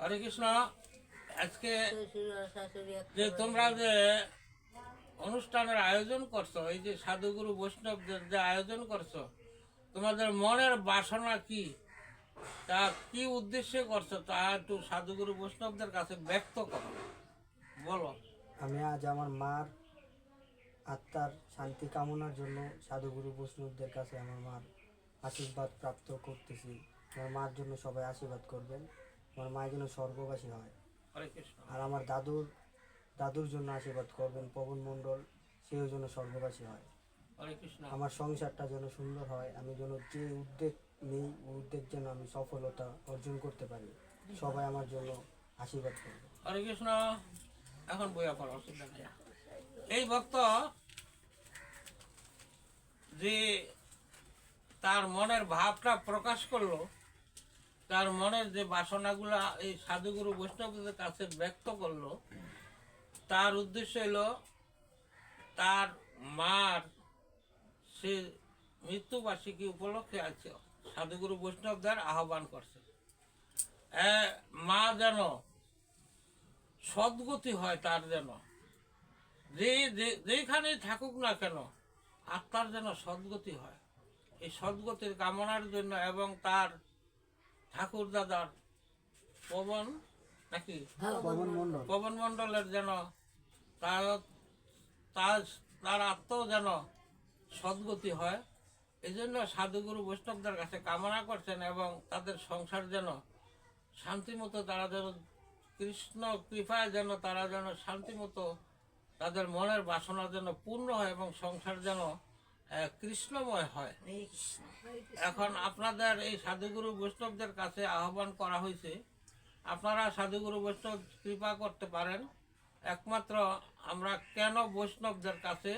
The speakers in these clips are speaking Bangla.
হরে কৃষ্ণ, আজকে যে তোমরা যে অনুষ্ঠানের আয়োজন করছ, এই যে সাধুগুরু বৈষ্ণবদের যে আয়োজন করছ, তোমাদের মনের বাসনা কি? তা কি উদ্দেশ্যে করছ? তা একটু সাধুগুরু বৈষ্ণবদের কাছে ব্যক্ত করো। বলো। আমি আজ আমার মার আত্মার শান্তি কামনার জন্য সাধুগুরু বৈষ্ণবদের কাছে আমার মার আশীর্বাদ প্রাপ্ত করতেছি। আমার মার জন্য সবাই আশীর্বাদ করবেন। আমার মায়ের জন্য স্বর্গবাসী হয়। আর আমার দাদুর দাদুর জন্য আশীর্বাদ করবেন পবন মণ্ডল সেও যেন স্বর্গবাসী হয়। আমার সংসারটা যেন সুন্দর হয় আমি যেন যে উদ্যোগ নেই উদ্যোগ যেন আমি সফলতা অর্জন করতে পারি। সবাই আমার জন্য আশীর্বাদ করবে। হরে কৃষ্ণ। এখন বইয়া পড়ো অসুবিধা নেই। এই ভক্ত যে তার মনের ভাবটা প্রকাশ করল তার মনের যে বাসনাগুলা এই সাধুগুরু বৈষ্ণবদের কাছে ব্যক্ত করল, তার উদ্দেশ্য হলো তার মার সে মৃত্যুবার্ষিকী উপলক্ষে আছে সাধুগুরু বৈষ্ণবদের আহ্বান করছে। মা যেন সদ্গতি হয় তার যেন যে- যেখানেই থাকুক না কেন আত্মার যেন সদ্গতি হয়। এই সদ্গতির কামনার জন্য এবং তার ঠাকুর দাদার পবন নাকি? পবন মণ্ডল। পবন মণ্ডলের যেন তার তার তার আত্মাও যেন সদ্গতি হয় এই জন্য সাধুগুরু বৈষ্ণবদের কাছে কামনা করছেন এবং তাদের সংসার যেন শান্তিমতো তারা যেন কৃষ্ণ কৃপায় যেন তারা যেন শান্তিমতো তাদের মনের বাসনা যেন পূর্ণ হয় এবং সংসার যেন কৃষ্ণময় হয়। এখন আপনাদের এই সাধুগুরু বৈষ্ণবদের কাছে আহ্বান করা হয়েছে আপনারা সাধুগুরু বৈষ্ণব কৃপা করতে পারেন। একমাত্র আমরা কেন বৈষ্ণবদের কাছে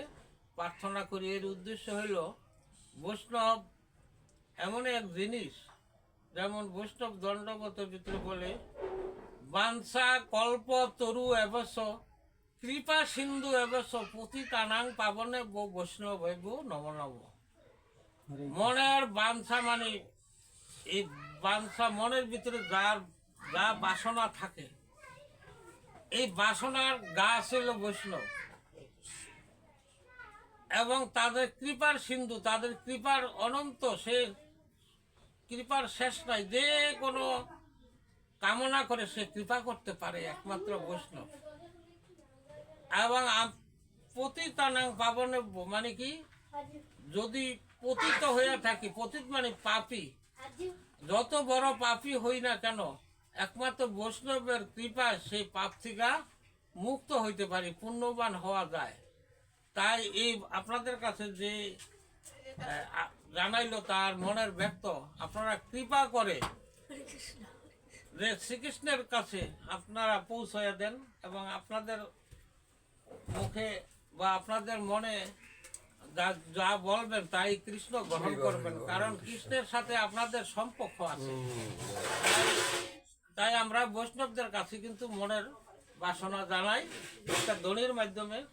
প্রার্থনা করি? এর উদ্দেশ্য হইল বৈষ্ণব এমন এক জিনিস যেমন বৈষ্ণব দণ্ডবত ভিতরে বলে বাঞ্ছা কল্প তরু এবস কৃপা সিন্ধু এবস পুঁথি টানাং পাবনে বো বৈষ্ণব হইব নম নম। মনের বাঞ্ছা মানে এই বাঞ্ছা মনের ভিতরে যার যা বাসনা থাকে এই বাসনার গা ছিল বৈষ্ণব। এবং তাদের কৃপার সিন্ধু তাদের কৃপার অনন্ত সে কৃপার শেষ নাই যে কোনো কামনা করে সে কৃপা করতে পারে একমাত্র বৈষ্ণব। এবং পতিতানাং পাবনে মানে কি? যদি পতিত হইয়া থাকি পতিত মানে পাপী। যত বড় পাপী হই না কেন একমাত্র বৈষ্ণবের কৃপায় সেই পাপ থেকে মুক্ত হইতে পারি পুণ্যবান হওয়া যায়। তাই এই আপনাদের কাছে যে জানাইল তার মনের ব্যক্ত আপনারা কৃপা করে যে শ্রীকৃষ্ণের কাছে আপনারা পৌঁছাইয়া দেন এবং আপনাদের মুখে বা আপনাদের মনে যা বলবেন তাই কৃষ্ণ গ্রহণ করবেন। কারণ কৃষ্ণের সাথে আপনাদের সম্পর্ক আছে। তাই- আমরা বৈষ্ণবদের কাছে কিন্তু মনের বাসনা জানাই। একটা দড়ির মাধ্যমে।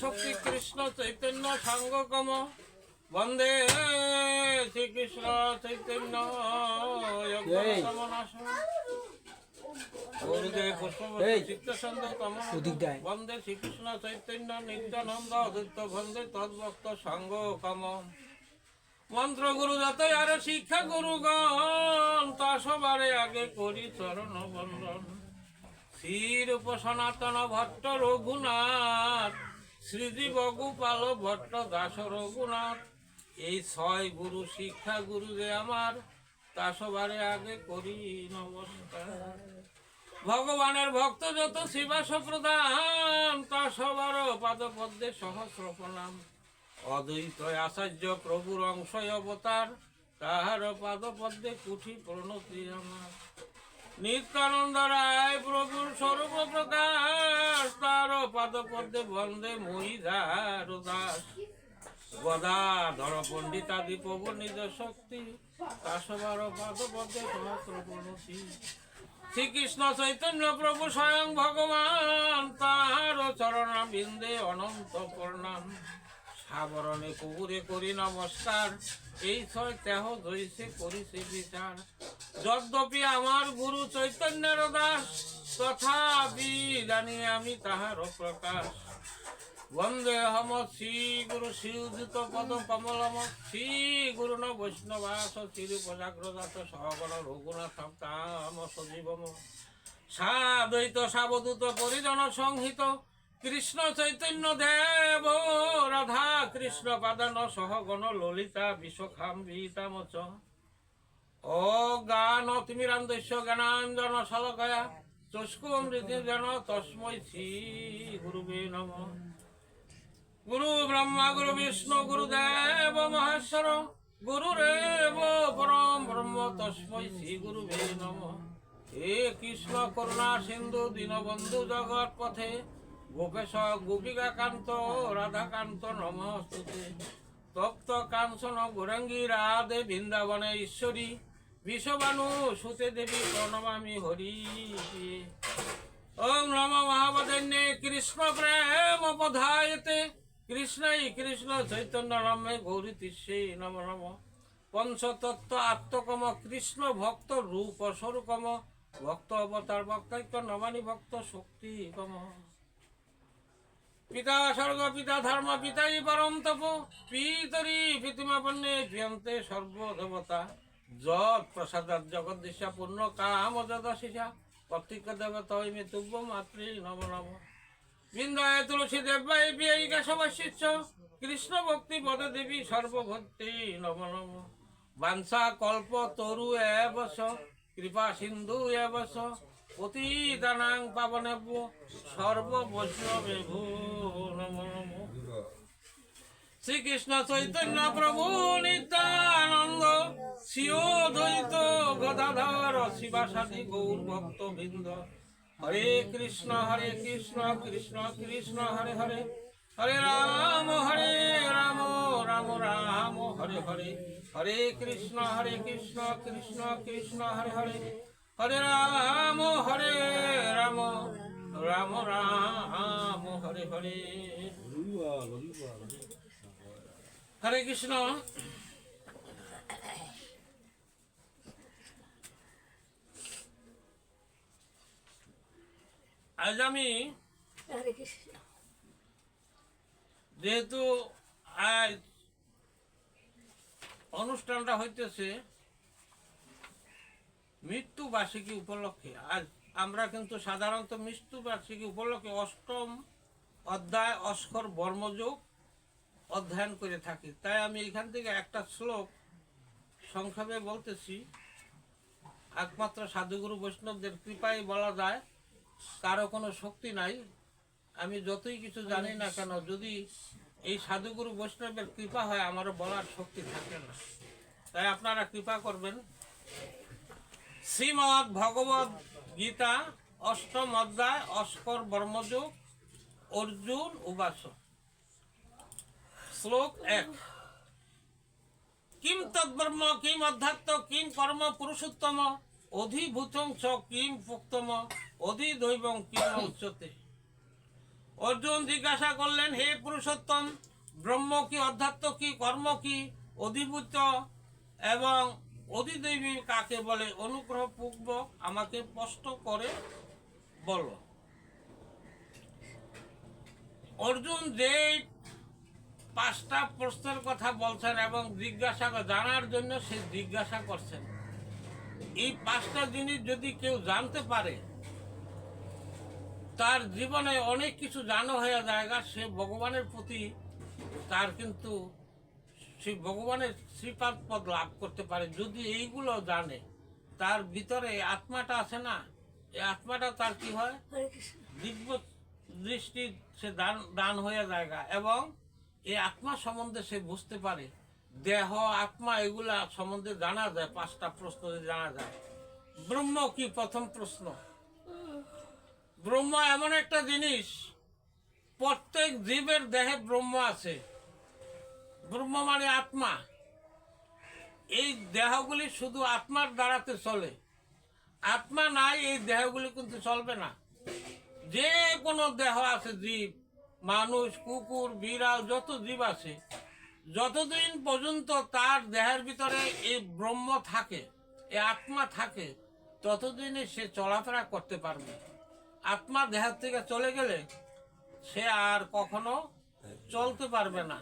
শক্তি কৃষ্ণ চৈতন্য সঙ্গকম। বন্দে শ্রীকৃষ্ণ চৈতন্য বন্দে শ্রীকৃষ্ণ চৈতন্য নিত্যানন্দ অদ্বৈত বন্দে তদ্ভক্ত সঙ্গ কম মন্ত্র গুরু যত আর শিক্ষা গুরুগণ তা সবারে আগে করি চরণ বন্দন। শ্রীর সনাতন ভট্ট রঘুনাথ শ্রীজীব গোপাল ভট্ট দাস রঘুনাথ এই ছয় গুরু শিক্ষা গুরু যে আমার, তা সবারে আগে করি নমস্কার। ভগবানের ভক্ত যত শিবাস প্রদান, তা সবার পাদ পদ্মে সহস্র প্রণাম। অদ্বৈত আচার্য প্রভুর অংশ অবতার, তাহার পাদ পদ্মে কুঠি প্রণতি আমার। নিত্যানন্দ রায় প্রভুর স্বরূপ প্রকাশ তার পাদ পদ্মে বন্দে মহিধার দাস। গদাধর পণ্ডিতাদি নিজ শক্তি কাশবার পাদ পদ্মে সহস্র প্রণতি। শ্রীকৃষ্ণ চৈতন্য প্রভু স্বয়ং ভগবান তাহার চরণ বিন্দে অনন্ত প্রণাম। সাবরণে কুকুরে করি নমস্কার। এই ছয় দেহ ধরিছে করিছে বিচার যদ্যপি আমার গুরু চৈতন্যের দাস, তথাপি জানি আমি তাহার প্রকাশ। বন্দে হম শ্রী গুরু শ্রীযুত পদ কমলম শ্রী গুরু ন বৈষ্ণবাস শ্রী প্রজাগ্রদাত সহগণ রঘুনাথ তাম সজীবম। সাদ্বৈত সাবদূত পরিজন সংহিত কৃষ্ণ চৈতন্য দেব, রাধা কৃষ্ণ পাদান সহগণ ললিতা বিশ্বখাম্বিতামচ ও গান তিমিরান্দস্য জ্ঞানাঞ্জন শালকয়া চস্কু অমৃতি জ্ঞান তস্মৈ শ্রী গুরুবে নমঃ। গুরু ব্রহ্মা, গুরু বিষ্ণু গুরুদেব মহেশ্বর গুরুরেব পরম ব্রহ্ম তস্মৈ শ্রী গুরুবে নম। হে কৃষ্ণ করুণা সিন্ধু, দীনবন্ধু জগৎ পথে গোপেশ গোপিকা কান্ত রাধাকান্ত, নমস্তুতে। তপ্ত কাঞ্চন, গৌরাঙ্গী, রাধে বৃন্দাবনে ঈশ্বরী। বিশ্ববানু সুতে দেবী প্রণমামি হরি। ওম নম মহাবদন্যে কৃষ্ণ প্রেম পধায়তে কৃষ্ণই কৃষ্ণ চৈতন্য নামে গৌরী তিষ্যে নম নম। পঞ্চতত্ত্ব আত্মকম, কৃষ্ণ ভক্ত রূপ স্বরূপম ভক্ত অবতার ভক্তাইত্য নমানি ভক্ত শক্তি কম পিতা স্বর্গ, পিতা ধর্ম, পিতাই পরম তপ। পিতরি পিতিমাপন্নে প্রিয়ন্তে সর্বদেবতা যৎ প্রসাদাত জগদ্দিশা পূর্ণ কাম যদশিষা। প্রত্যেক দেবতা মে তুব্য মাতৃ নম নম। বৃন্দায় তুলসী দেবাই বিয়াই কেশবাশিষ্য। কৃষ্ণ ভক্তি পদ দেবী সর্বভক্তি নম নম। বাঞ্ছা কল্প তরু এবস কৃপা সিন্ধু এবস পতিতানাং পাবনেভ্য সর্ব বৈষ্ণবেভূ নম নম শ্রীকৃষ্ণ চৈতন্য প্রভু নিত্যানন্দ শিও দ্বৈত গদাধর শিবাসাদি গৌর ভক্ত বৃন্দ হরে কৃষ্ণ হরে কৃষ্ণ কৃষ্ণ কৃষ্ণ, হরে হরে। হরে রাম হরে রাম রাম রাম, হরে হরে। হরে কৃষ্ণ হরে কৃষ্ণ কৃষ্ণ কৃষ্ণ, হরে হরে। হরে রাম হরে রাম রাম রাম হরে হরে। হরে কৃষ্ণ। আজ আমি যেহেতু আজ অনুষ্ঠানটা হইতেছে মৃত্যু বার্ষিকী উপলক্ষে, আজ আমরা কিন্তু সাধারণত মৃত্যু বার্ষিকী উপলক্ষে অষ্টম অধ্যায় অস্কর বর্মযোগ অধ্যয়ন করে থাকি। তাই আমি এখান থেকে একটা শ্লোক সংক্ষেপে বলতেছি। একমাত্র সাধুগুরু বৈষ্ণবদের কৃপায় বলা যায়, কারও কোনো শক্তি নাই। আমি যতই কিছু জানি না কেন, যদি এই সাধুগুরু বৈষ্ণবের কৃপা হয়, আমারও বলার শক্তি থাকে না। তাই আপনারা কৃপা করবেন। শ্রীমৎ ভগবত গীতা, অষ্টম অধ্যায়, অস্কর বর্মযোগ অর্জুন উবাস শ্লোক এক। কিম তদ্ব্রহ্ম, কিম অধ্যাত্ম, কিম কর্ম পুরুষোত্তম, অধিভূতং চ, কিম পুক্তম, অধিদৈবং কিম উচ্চতে। অর্জুন জিজ্ঞাসা করলেন, হে পুরুষোত্তম, ব্রহ্ম কি অধ্যাত্ম কি, কর্ম কি, অধিভূত, এবং অধিদৈবী কাকে বলে অনুগ্রহ পূর্বক আমাকে স্পষ্ট করে বলো। অর্জুন যে পাঁচটা প্রশ্নের কথা বলছেন এবং জিজ্ঞাসা জানার জন্য সে জিজ্ঞাসা করছেন। এই পাঁচটা জিনিস যদি কেউ জানতে পারে, তার জীবনে অনেক কিছু জানো হয়ে জায়গা সে ভগবানের প্রতি তার কিন্তু সেই ভগবানের শ্রীপাদ পদ লাভ করতে পারে যদি এইগুলো জানে তার ভিতরে আত্মাটা আছে না এই আত্মাটা তার কি হয়? দিব্য দৃষ্টি সে দান দান হয়ে জায়গা এবং এই আত্মা সম্বন্ধে সে বুঝতে পারে দেহ আত্মা এগুলা সম্বন্ধে জানা যায় পাঁচটা প্রশ্ন জানা যায়। ব্রহ্ম কি প্রথম প্রশ্ন? ব্রহ্ম এমন একটা জিনিস প্রত্যেক জীবের দেহে ব্রহ্ম আছে। ব্রহ্ম মানে আত্মা। এই দেহগুলি শুধু আত্মার দ্বারাতে চলে। আত্মা নাই, এই দেহগুলি কিন্তু চলবে না। যে কোনো দেহ আছে, জীব, মানুষ, কুকুর, বিড়াল, যত জীব আছে, যতদিন পর্যন্ত তার দেহের ভিতরে এই ব্রহ্ম থাকে এই আত্মা থাকে, ততদিনে সে চলাফেরা করতে পারবে। আত্মা দেহের থেকে চলে গেলে সে আর কখনো চলতে পারবে না।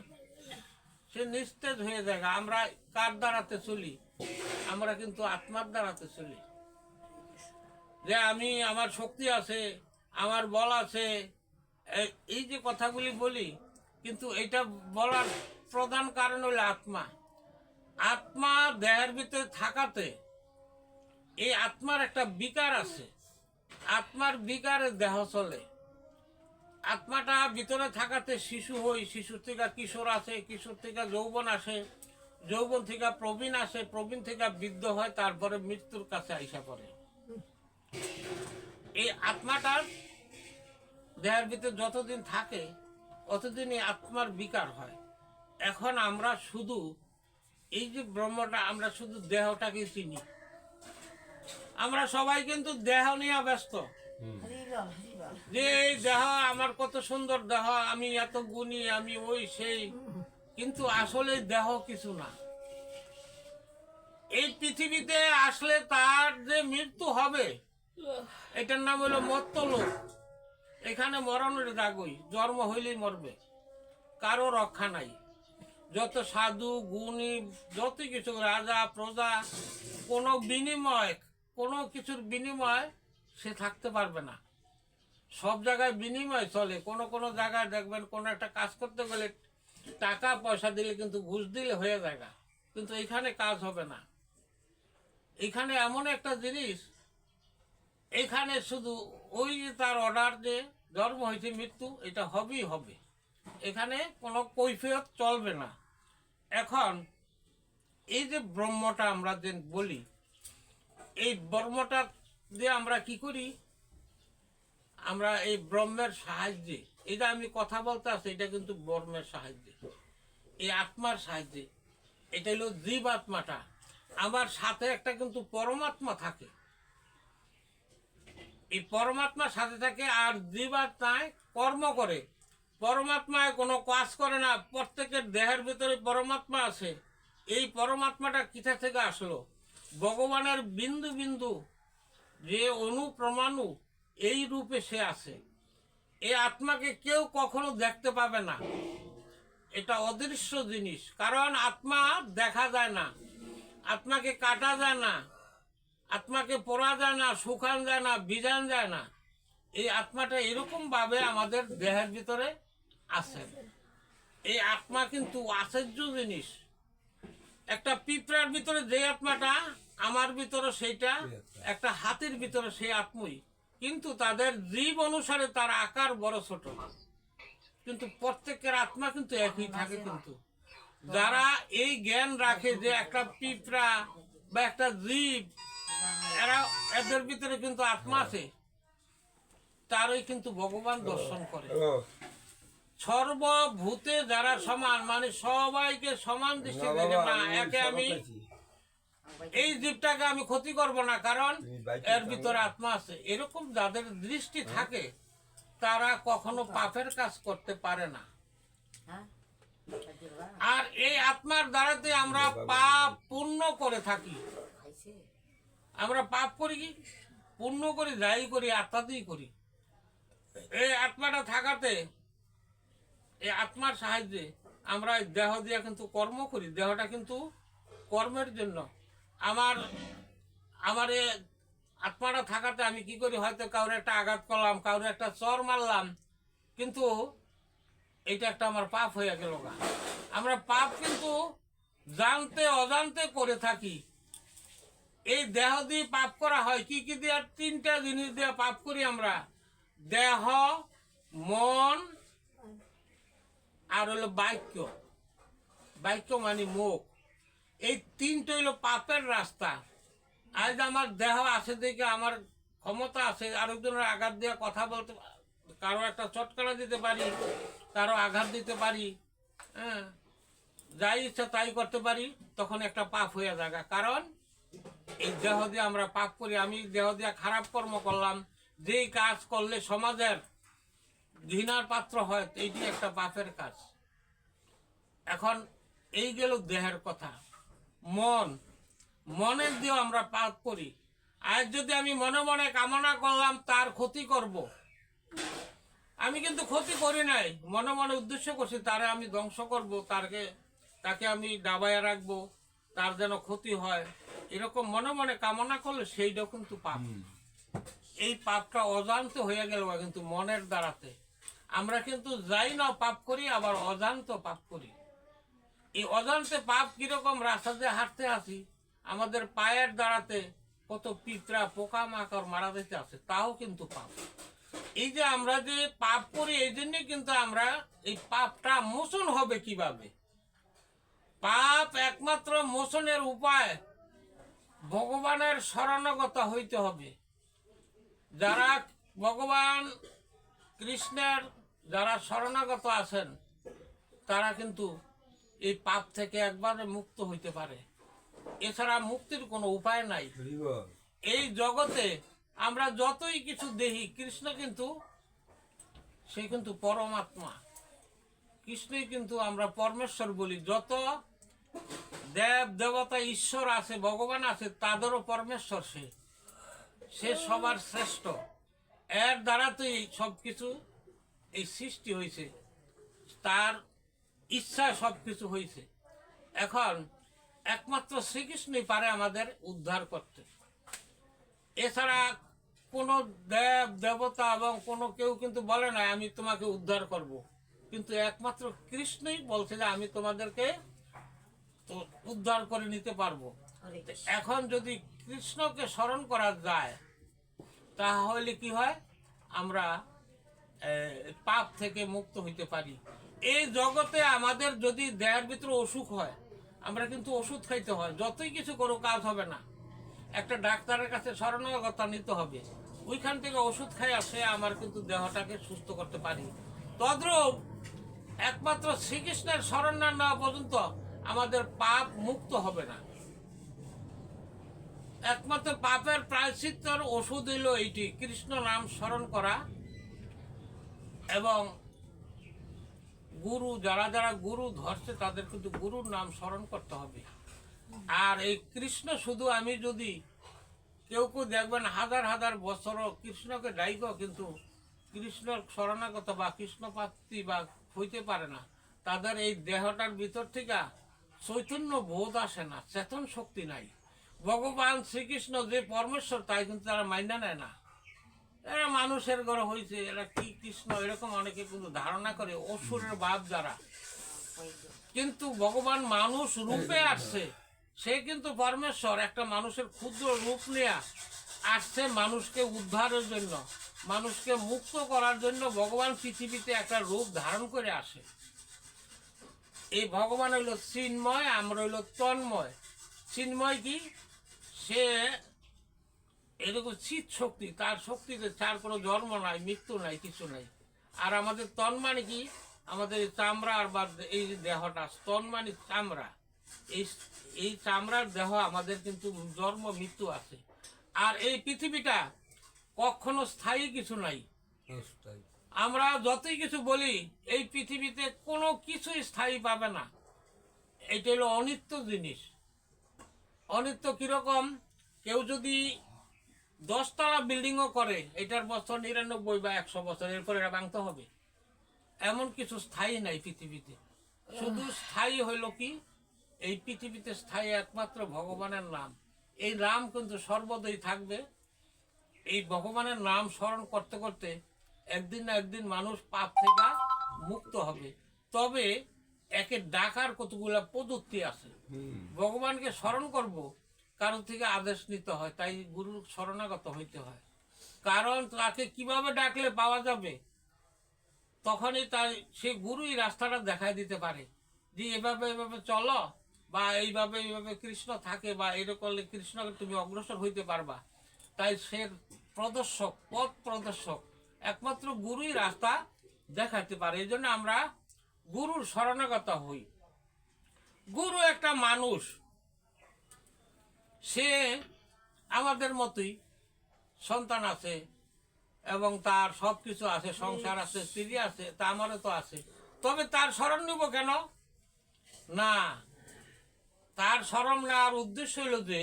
সে নিস্তেজ হয়ে যায়। আমরা কার দ্বারাতে চলি? আমরা কিন্তু আত্মার দ্বারাতে চলি। যে আমি, আমার শক্তি আছে, আমার বল আছে এই যে কথাগুলি বলি, কিন্তু এটা বলার প্রধান কারণ হলো আত্মা। আত্মা দেহের ভিতরে থাকাতে এই আত্মার একটা বিকার আছে। আত্মার বিকারে দেহ চলে। আত্মাটা ভিতরে থাকাতে শিশু হই শিশুর থেকে কিশোর আসে কিশোর থেকে যৌবন আসে যৌবন থেকে প্রবীণ আসে প্রবীণ থেকে বৃদ্ধ হয় তারপরে মৃত্যুর কাছে আইসা পড়ে। এই আত্মাটার দেহের ভিতরে যতদিন থাকে ততদিনই আত্মার বিকার হয়। এখন আমরা শুধু এই যে ব্রহ্মটা আমরা শুধু দেহটাকে চিনি। আমরা সবাই কিন্তু দেহ নিয়ে ব্যস্ত। যে এই দেহ আমার কত সুন্দর দেহ, আমি এত গুণী, আমি ওই সেই। কিন্তু আসলে দেহ কিছু না। এই পৃথিবীতে আসলে তার যে মৃত্যু হবে, এটার নাম হলো মত্তলোক। এখানে মরণের দাগই, জন্ম হইলেই মরবে। কারও রক্ষা নাই। যত সাধু, গুণী, যত কিছু, রাজা, প্রজা, কোনো বিনিময়, কোনো কিছুর বিনিময় সে থাকতে পারবে না। সব জায়গায় বিনিময় চলে। কোনো কোনো জায়গায় দেখবেন কোনো একটা কাজ করতে গেলে টাকা পয়সা দিলে কিন্তু ঘুষ দিলে হয়ে যায় না। কিন্তু এখানে কাজ হবে না। এখানে এমন একটা জিনিস, এখানে শুধু ওই যে তার অর্ডার যে জন্ম হয়েছে মৃত্যু, এটা হবেই হবে। এখানে কোনো কৈফিয়ত চলবে না। এখন এই যে ব্রহ্মটা আমরা যে বলি, এই ব্রহ্মটা দিয়ে আমরা কি করি? আমরা এই ব্রহ্মের সাহায্যে এটা আমি কথা বলতে আছি এটা কিন্তু ব্রহ্মের সাহায্যে, এই আত্মার সাহায্যে। এটা হলো জীব আত্মাটা আমার সাথে একটা কিন্তু পরমাত্মা থাকে। এই পরমাত্মার সাথে থাকে আর জীবাত্মায় কর্ম করে। পরমাত্মায় কোনো কাজ করে না, প্রত্যেকের দেহের ভিতরে পরমাত্মা আছে। এই পরমাত্মাটা কিথা থেকে আসলো? ভগবানের বিন্দু বিন্দু যে অনুপ্রমাণু এই রূপে সে আছে। এ আত্মাকে কেউ কখনো দেখতে পাবে না। এটা অদৃশ্য জিনিস কারণ আত্মা দেখা যায় না। আত্মাকে কাটা যায় না। আত্মাকে পড়া যায় না শুকান যায় না বিজান যায় না। এই আত্মাটা এরকম ভাবে আমাদের দেহের ভিতরে আছে। এই আত্মা কিন্তু আশ্চর্য জিনিস। একটা পিঁপড়ার ভিতরে যে আত্মাটা আমার ভিতরে সেইটা একটা হাতির ভিতরে সেই আত্মই। কিন্তু তাদের জীব অনুসারে তার আকার বড় ছোট। কিন্তু প্রত্যেকের আত্মা কিন্তু একই থাকে কিন্তু। যারা এই জ্ঞান রাখে যে একটা পিঁপড়া বা একটা জীব এরা এদের ভিতরে কিন্তু আত্মা আছে। তারই কিন্তু ভগবান দর্শন করে। সর্বভূতে যারা সমান মানে সবাইকে সমান দৃষ্টি দেখে না একে আমি এই জীবটাকে আমি ক্ষতি করব না কারণ এর ভিতরে আত্মা আছে। এরকম যাদের দৃষ্টি থাকে তারা কখনো পাপের কাজ করতে পারে না। আর এই আত্মার দ্বারাতে আমরা পাপ পূর্ণ করে থাকি। আমরা পাপ করি কি? পূর্ণ করি যাই করি আত্মাতেই করি। এই আত্মাটা থাকাতে এই আত্মার সাহায্যে আমরা দেহ দিয়ে কিন্তু কর্ম করি। দেহটা কিন্তু কর্মের জন্য। আমার আমার আত্মাটা থাকাতে আমি কি করি? হয়তো কাউরে একটা আঘাত করলাম, কাউরে একটা চর মারলাম, কিন্তু এটা একটা আমার পাপ হয়ে গেল গা। আমরা পাপ কিন্তু জানতে, অজান্তে করে থাকি। এই দেহ দিয়ে পাপ করা হয়, কি কি দিয়ে? তিনটা জিনিস দিয়ে পাপ করি আমরা। দেহ, মন আর হলো বাক্য। বাক্য মানে মুখ। এই তিনটে হলো পাপের রাস্তা। আজ আমার দেহ আছে দেখে আমার ক্ষমতা আছে, আরেকজনের আঘাত দিয়ে কথা বলতে কারও একটা চটকানা দিতে পারি, কারও আঘাত দিতে পারি হ্যাঁ। যাই ইচ্ছা তাই করতে পারি, তখন একটা পাপ হয়ে যাবে কারণ এই দেহ দিয়ে আমরা পাপ করি, আমি দেহ দিয়ে খারাপ কর্ম করলাম, যেই কাজ করলে সমাজের ঘৃণার পাত্র হয়, এইটি একটা পাপের কাজ। এখন এই গেল দেহের কথা। মন। মনের দিয়েও আমরা পাপ করি। আর যদি আমি মনে মনে কামনা করলাম তার ক্ষতি করব। আমি কিন্তু ক্ষতি করি নাই। মনে মনে উদ্দেশ্য করছি তারে আমি ধ্বংস করব তারকে তাকে আমি ডাবায় রাখব তার যেন ক্ষতি হয়। এরকম মনে মনে কামনা করলে সেইটাও কিন্তু পাপ। এই পাপটা অজান্ত হয়ে গেল কিন্তু মনের দ্বারাতে। আমরা কিন্তু যাই না পাপ করি আবার অজান্ত পাপ করি। এই অজান্তে পাপ কীরকম রাস্তা দিয়ে হাঁটতে আসি, আমাদের পায়ের দ্বারাতে কত পিঁপড়া পোকা মাকড় মারা যেতে আছে তাও কিন্তু পাপ। এই যে আমরা যে পাপ করি, এই জন্যে কিন্তু আমরা এই পাপটা মোচন হবে কীভাবে? পাপ একমাত্র মোচনের উপায় ভগবানের শরণাগত হইতে হবে। যারা ভগবান কৃষ্ণের যারা শরণাগত আছেন, তারা কিন্তু এই পাপ থেকে একবারে মুক্ত হইতে পারে। এছাড়া মুক্তির কোনো উপায় নাই। এই জগতে আমরা যতই কিছু দেখি, কৃষ্ণ কিন্তু, সে কিন্তু পরমাত্মা। কৃষ্ণই কিন্তু আমরা পরমেশ্বর বলি। যত দেব, দেবতা, ঈশ্বর আছে, ভগবান আছে, তাদেরও পরমেশ্বর সে। সে সবার শ্রেষ্ঠ। এর দ্বারাতেই সব কিছু এই সৃষ্টি হয়েছে তার ইচ্ছা সব কিছু হয়েছে। এখন একমাত্র শ্রীকৃষ্ণই পারে আমাদের উদ্ধার করতে। এছাড়া কোনো দেব দেবতা এবং কোনো কেউ কিন্তু বলে না আমি তোমাকে উদ্ধার করব। কিন্তু একমাত্র কৃষ্ণই বলছে যে আমি তোমাদেরকে তো উদ্ধার করে নিতে পারব। এখন যদি কৃষ্ণকে স্মরণ করা যায় তাহলে কি হয়? আমরা পাপ থেকে মুক্ত হইতে পারি। এই জগতে আমাদের যদি দেহের ভিতরে অসুখ হয়, আমরা কিন্তু ওষুধ খাইতে হয়, যতই কিছু কোনো কাজ হবে না। একটা ডাক্তারের কাছে শরণাগতা নিতে হবে। ওইখান থেকে ওষুধ খাই সে আমার কিন্তু দেহটাকে সুস্থ করতে পারি। তদ্রূপ একমাত্র শ্রীকৃষ্ণের শরণ না নেওয়া পর্যন্ত আমাদের পাপ মুক্ত হবে না। একমাত্র পাপের প্রায়শ্চিত্তর ওষুধ হইল এইটি, কৃষ্ণ নাম স্মরণ করা এবং গুরু, যারা যারা গুরু ধরছে, তাদের কিন্তু গুরুর নাম স্মরণ করতে হবে। আর এই কৃষ্ণ শুধু আমি যদি কেউ কেউ দেখবেন, হাজার হাজার বছরও কৃষ্ণকে ডাইক কিন্তু কৃষ্ণর শরণাগত বা কৃষ্ণ প্রাপ্তি বা হইতে পারে না। তাদের এই দেহটার ভিতর থেকে চৈতন্য বোধ আসে না, চেতন শক্তি নাই। ভগবান শ্রীকৃষ্ণ যে পরমেশ্বর, তাই কিন্তু তারা মাইনা নেয় না। এরা মানুষের ঘরে হয়েছে এরা কি কৃষ্ণ, এরকম অনেকে কিন্তু ধারণা করে, অসুরের বাপ যারা। কিন্তু ভগবান মানুষ রূপে আসছে, সে কিন্তু পরমেশ্বর, একটা মানুষের ক্ষুদ্র রূপ নেয়া আসছে মানুষকে উদ্ধারের জন্য, মানুষকে মুক্ত করার জন্য ভগবান পৃথিবীতে একটা রূপ ধারণ করে আসে। এই ভগবান হইল চিন্ময়, আমরা হইল তন্ময়। চিন্ময় কি? সে এরকম চিত শক্তি তার শক্তিতে তার কোনো জন্ম নাই মৃত্যু নাই কিছু নাই। আর আমাদের তন মানে কি? আমাদের চামড়া আর বা এই যে দেহটা স্তন মানে চামড়া। এই এই চামড়ার দেহ আমাদের কিন্তু জন্ম মৃত্যু আছে। আর এই পৃথিবীটা কখনো স্থায়ী কিছু নাই। আমরা যতই কিছু বলি এই পৃথিবীতে কোনো কিছুই স্থায়ী পাবে না। এটা হলো অনিত্য জিনিস। অনিত্য কীরকম? কেউ যদি দশতলা বিল্ডিংও করে এটার বছর নিরানব্বই বা একশো বছর এরপর এটা ভাঙতে হবে। এমন কিছু স্থায়ী নাই পৃথিবীতে। শুধু স্থায়ী হইল কি? এই পৃথিবীতে স্থায়ী একমাত্র ভগবানের নাম। এই নাম কিন্তু সর্বদাই থাকবে। এই ভগবানের নাম স্মরণ করতে করতে একদিন না একদিন মানুষ পাপ থেকে মুক্ত হবে। তবে একে ডাকার কতগুলা পদ্ধতি আছে। ভগবানকে স্মরণ করব কারোর থেকে আদেশ নিতে হয়, তাই গুরুর শরণাগত হইতে হয়। কারণ তাকে কীভাবে ডাকলে পাওয়া যাবে? তখনই তার, সে গুরুই রাস্তাটা দেখাই দিতে পারে। যে এভাবে এভাবে চলো, বা এইভাবে এইভাবে কৃষ্ণ থাকে, বা এরকম কৃষ্ণকে তুমি অগ্রসর হইতে পারবা। তাই সে প্রদর্শক, পথ প্রদর্শক, একমাত্র গুরুই রাস্তা দেখাতে পারে। এই জন্য আমরা গুরুর শরণাগত হই। গুরু একটা মানুষ। সে আমাদের মতোই সন্তান আছে এবং তার সব কিছু আছে, সংসার আছে, স্ত্রী আছে, তা আমারও তো আছে। তবে তার স্মরণ নিব কেন? না, তার স্মরণ নেওয়ার উদ্দেশ্য হলো যে,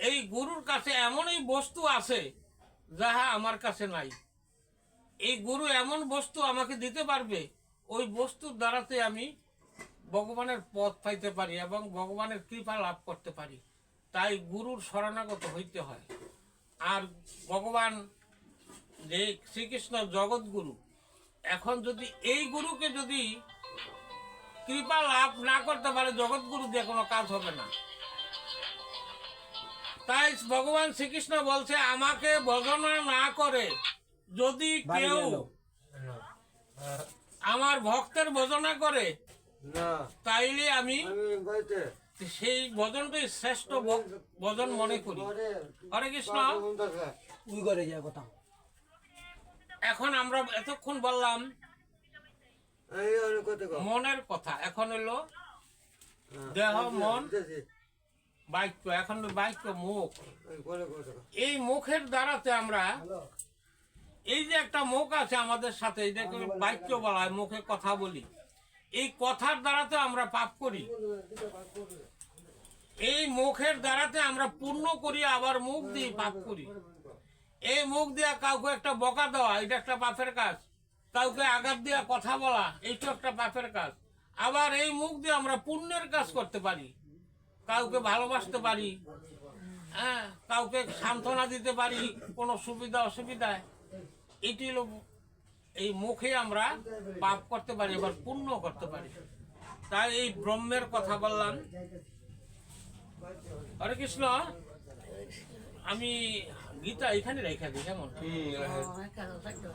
এই গুরুর কাছে এমনই বস্তু আছে যাহা আমার কাছে নাই। এই গুরু এমন বস্তু আমাকে দিতে পারবে, ওই বস্তুর দ্বারাতে আমি ভগবানের পথ পাইতে পারি এবং ভগবানের কৃপা লাভ করতে পারি। তাই গুরুর শরণাগত হইতে হয়। আর ভগবান যে শ্রীকৃষ্ণ জগৎগুরু এখন যদি এই গুরুকে যদি কৃপা লাভ না করতে পারে জগৎগুরু দিয়ে কোনো কাজ হবে না। তাই ভগবান শ্রীকৃষ্ণ বলছে আমাকে ভজনা না করে যদি কেউ আমার ভক্তের ভজনা করে না। তাইলে আমি সেই ভজনটাই শ্রেষ্ঠ ভজন মনে করি। হরে কৃষ্ণ। উই করে যায় কথা। এখন আমরা এতক্ষণ বললাম। মনের কথা। এখন হলো হ্যাঁ, দেহ, মন। বুঝতেছি। বাক্য। এখন বাক্য মুখ। এই মুখের দ্বারাতে আমরা এই যে একটা মুখ আছে আমাদের সাথে এটাকে বাক্য বলা হয় মুখে কথা বলি। এই কথার দ্বারাতে আমরা পাপ করি। এই মুখের দ্বারাতে আমরা পূর্ণ করি, আবার মুখ দিয়ে পাপ করি। এই মুখ দিয়া কাউকে একটা বকা দেওয়া, এটা একটা পাপের কাজ। কাউকে আঘাত দিয়া কথা বলা, এইটা একটা পাপের কাজ। আবার এই মুখ দিয়ে আমরা পুণ্যের কাজ করতে পারি। কাউকে ভালোবাসতে পারি হ্যাঁ কাউকে সান্ত্বনা দিতে পারি, কোনো সুবিধা অসুবিধায় এটি হলো এই মুখে আমরা পাপ করতে পারি এবার পুণ্য করতে পারি। তাই এই ব্রহ্মের কথা বললাম। হরে কৃষ্ণ। আমি গীতা এখানে রেখে দিই কেমন?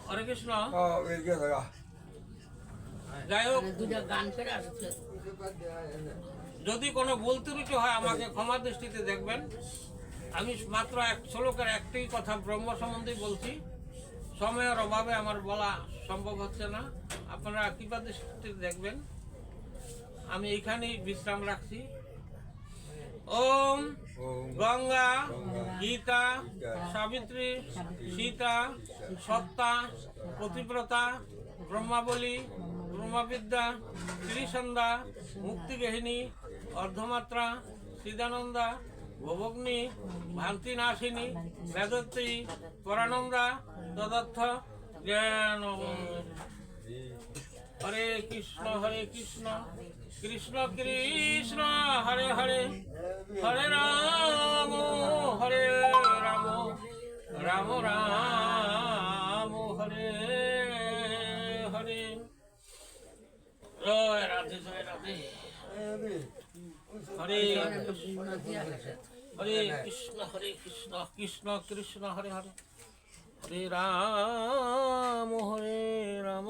হরে কৃষ্ণ। ও, এই যে থাকা। যাই হোক দুটা গান করে আসছে। যদি কোনো ভুল ত্রুটি হয় আমাকে ক্ষমা দৃষ্টিতে দেখবেন। আমি মাত্র এক শ্লোকের একটি কথা ব্রহ্ম সম্বন্ধে বলছি। সময়ের অভাবে আমার বলা সম্ভব হচ্ছে না। আপনারা কৃপা দৃষ্টিতে দেখবেন। আমি এখানেই বিশ্রাম রাখছি। ওম গঙ্গা গীতা সাবিত্রী সীতা সত্তা পতিব্রতা ব্রহ্মাবলী ব্রহ্মবিদ্যা ত্রিসন্ধ্যা মুক্তিগেহিনী অর্ধমাত্রা সিদানন্দা ভবগ্নি ভান্তিনাশিনী বেদত্রী পরানন্দা তদর্থ জ্ঞান হরে কৃষ্ণ হরে কৃষ্ণ। কৃষ্ণ কৃষ্ণ, হরে হরে। হরে রাম হরে রাম। রাম রাম, হরে হরে। জয় রাধে জয় রাধে। হরে হরে কৃষ্ণ হরে কৃষ্ণ কৃষ্ণ কৃষ্ণ, হরে হরে। হরে রাম হরে রাম।